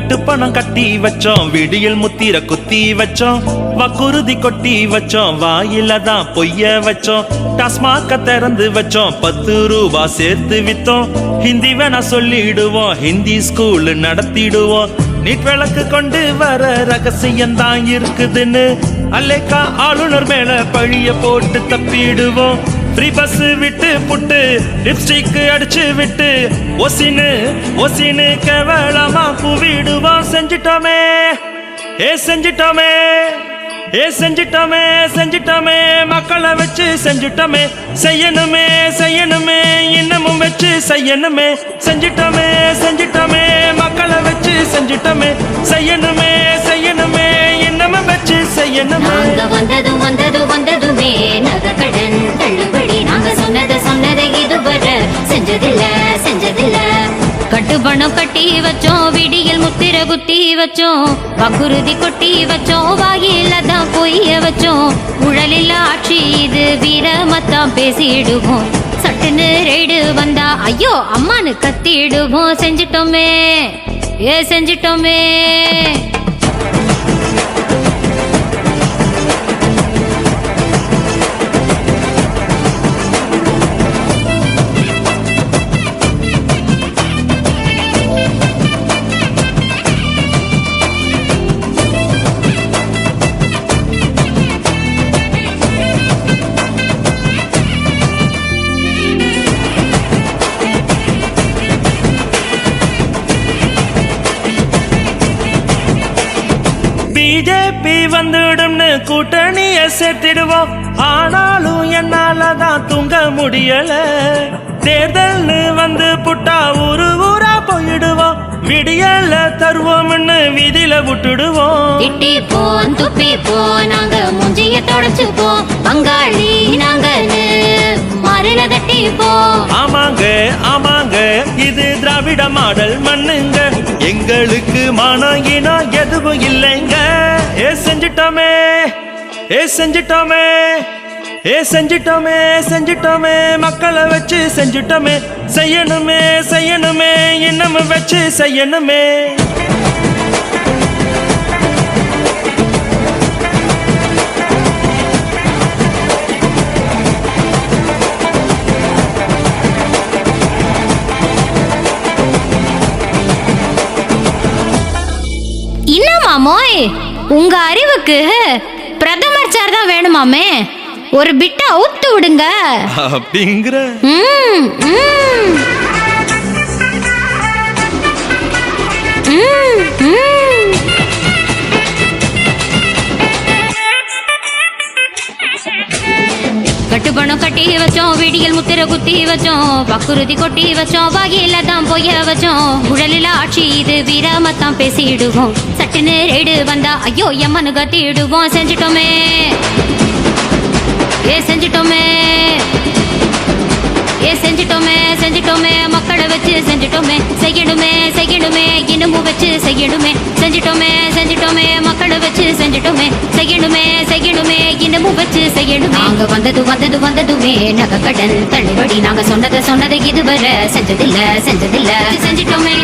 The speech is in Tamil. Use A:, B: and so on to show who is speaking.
A: கட்டுப்பணம் கட்டி வச்சோம். விடியல் முத்திர குத்தி வச்சோம். வக்குருதி கொட்டி வச்சோம். வாயில தான் பொய்ய வச்சோம். டாஸ்மாக்க திறந்து வச்சோம். பத்து ரூபா சேர்த்து வித்தோம். ஹிந்தி வேணா சொல்லிடுவோம். ஹிந்தி ஸ்கூல் நடத்திடுவோம். நீட் விளக்கு கொண்டு வர ரகசியம் தான் இருக்குதுன்னு. அல்லேக்கா ஆளுநர் மேல பழிய போட்டு தப்பிடுவோம். ஃப்ரீ பஸ் விட்டு புட்டு லிப்ஸ்டிக் அடிச்சு விட்டு ஒசினு ஒசினு கேவலமா கூவிடுவோம் செஞ்சிட்டோமே ஏ செஞ்சிட்டோமே ஏ செஞ்சிட்டோமே செஞ்சிட்டோமே. மக்களை வச்சு செஞ்சிட்டோமே செய்யணுமே செய்யணுமே. இன்னமும் வச்சு செய்யணுமே. செஞ்சிட்டோமே செஞ்சிட்டோமே. மக்களை வச்சு செஞ்சிட்டோமே செய்யணுமே செய்யணுமே. இன்னமும் வச்சு செய்யணுமே.
B: குட்டி குத்தி வச்சோம் வாக்குறுதி கொட்டி வச்சோம் வாயில தான் பொய்ய வச்சோம். உழலில் ஆட்சி இது வீரமத்தான் பேசிடுவோம். சட்டுன்னு ரெய்டு வந்தா ஐயோ அம்மானு கத்திடுவோம். செஞ்சிட்டோமே ஏ செஞ்சிட்டோமே.
A: பிஜேபி வந்துடும்னு கூட்டணிய சேர்த்திடுவோம் ஆனாலும் என்னால தான் தூங்க முடியல. தேர்தல்னு வந்து புட்டா ஊரு ஊரா போயிடுவோம் விடியல தருவோம்னு வீதியில விட்டுடுவோம்
B: திட்டி போன் துப்பி போ நாங்க மூஞ்சிய தொடச்சு போ. பங்காளி நாங்கன்னு மருள தட்டி போ.
A: ஆமாங்க ஆமாங்க இது திராவிட மாடல் மண்ணுங்க. எங்களுக்கு மனங்கினா எதுவும் இல்லைங்க. ஏ செஞ்சிட்டோமே. ஏ செஞ்சிட்டோமே. ஏ செஞ்சிட்டோமே செஞ்சிட்டோமே. மக்களை வச்சு செஞ்சிட்டோமே. செய்யணுமே செய்யணுமே. இன்னமும் வச்சு செய்யணுமே.
B: என்னம்மா மோய் உங்க அறிவுக்கு பிரதமர் சார் தான் வேணுமாமே ஒரு பிட்ட அவுத்து விடுங்க
A: அப்படிங்கிற
B: ம், ம். ம், ம். கொட்டி வச்சோம் விடியல் முத்திர குத்தி வச்சோம் பக்குருதி கொட்டி வச்சோம் வகையில தான் பொய்ய வச்சோம். உடலில் ஆட்சி இது வீராமத்தான் பேசிடுவோம். சட்டுன்னு ரெய்டு வந்தா ஐயோ எம்மனு கத்திடுவோம் செஞ்சிட்டோமே. ஏ செஞ்சிட்டோமே. செஞ்சிட்டோமே செய்யணுமே செய்யணுமே இன்னமும் வச்சு செய்யணுமே. செஞ்சிட்டோமே செஞ்சிட்டோமே மக்களை வச்சு செஞ்சிட்டோமே. செய்யணுமே செய்யணுமே இன்னமும் வச்சு செய்யணுமே. நாங்க வந்தது வந்தது வந்ததுமே நகை கடன் தள்ளுபடி. நாங்க சொன்னதை சொன்னதை இதுவரை செஞ்சதில்ல செஞ்சதில்ல. செஞ்சிட்டோமே.